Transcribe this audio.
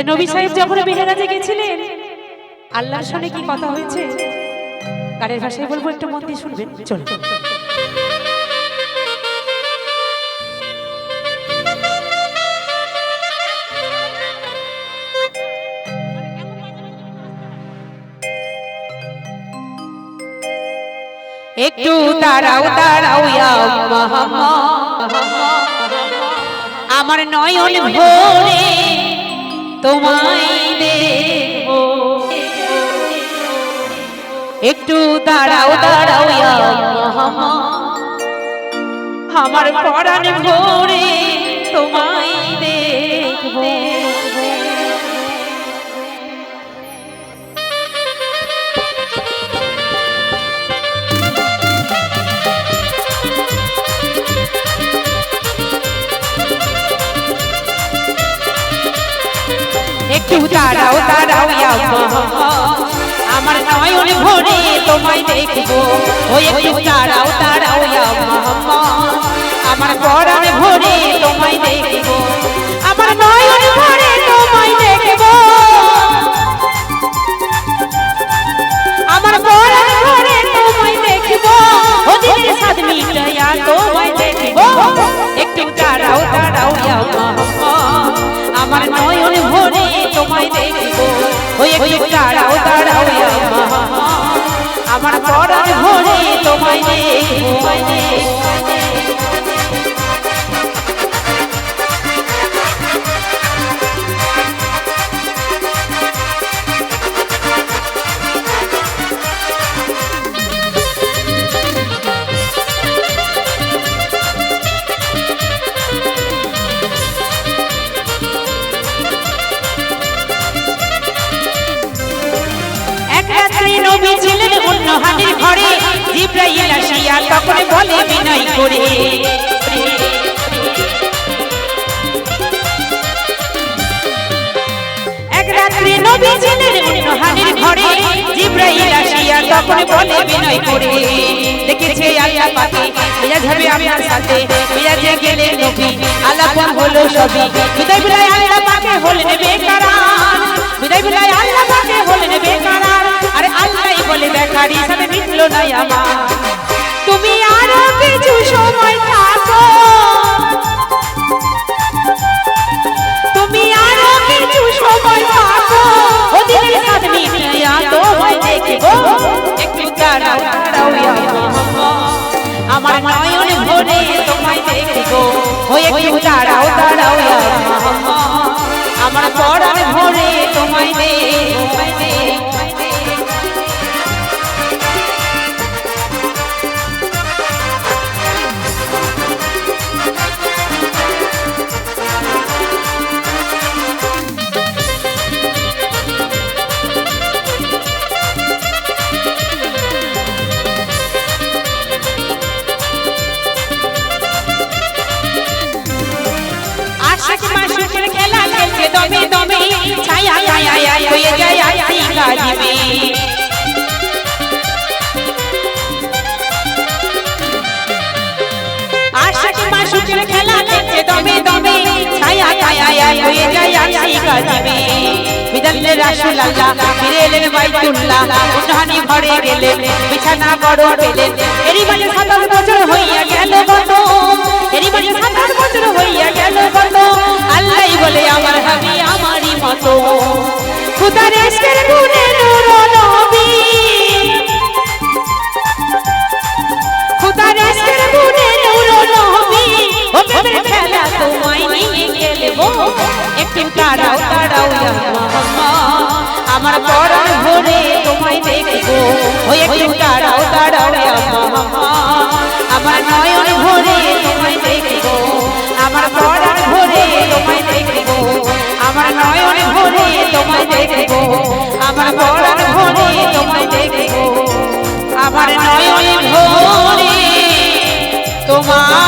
তাই নবী সাহেব যখন মেহেরাজে গেছিলেন, আল্লাহর সঙ্গে কি কথা হয়েছে? গানের ভাষায় বলব, একটু মন দিয়ে শুনবেন। চলুন। একটু দাঁড়াও দাঁড়াও আমার নয়ন ভরে তোমায় একটু দাঁড়াও দাঁড়াও আমার পরাণ ভরে একটু দাঁড়াও দাঁড়াও আমার নয়ন ভরে তোমায় দেখব। ও একটু দাঁড়াও দাঁড়াও আমার পরাণ ভরে তোমায় দেখব। আমার নয়ন ভরে তোমায় দেখব। আমার পরাণ ভরে তোমায় দেখব। ও দিনের সাথ মিটাইয়া তোমায় দেখব। একটু দাঁড়াও দাঁড়াও ইয়া তোমায় দেখব। ও একটু দাঁড়াও দাঁড়াও আমার পরাণ ভরে তোমায় দেখব। ছিলেন ঘরে জিব্রাইল আসিয়া তখন বলে বিনয় করে, এক হলো সবই। বিদায় বিদায় আল্লাহ হলেন বেকারার বিদায় বিদায় বলে সাথে মিটলো না আমার। তুমি আরও কিছু সময় থাকো। তুমি আরও কিছু সময় থাকো। ওদিনের সাথে মিটিয়া তোমায় দেখব। একটু দাঁড়াও দাঁড়াও আমার। নয়ন ভরে তোমায় দেখব। ও একটু দাঁড়াও দাঁড়াও আমার। পরাণ ভরে তোমায় দেখব। দমে দমে ছায়া হয়ে যায় ফিরে এলেন বাইতুল্লাহ। উঠানি গেলেন, বিছানা বড় পেলেন। বছর হইয়া গেল কত বছর হইয়া গেল কত আল্লাহই বলে, আমার হাবি, আমারই মতো। খুদার গুণে ও দাঁড়াও দাঁড়াও আমার নয়ন ভরে তোমায় দেখব। আমার পরাণ ভরে তোমায় দেখব। আমার নয়ন ভরে তোমায় দেখব। আমার পরাণ ভরে তোমায় দেখব। আমার নয়ন ভরে তোমায়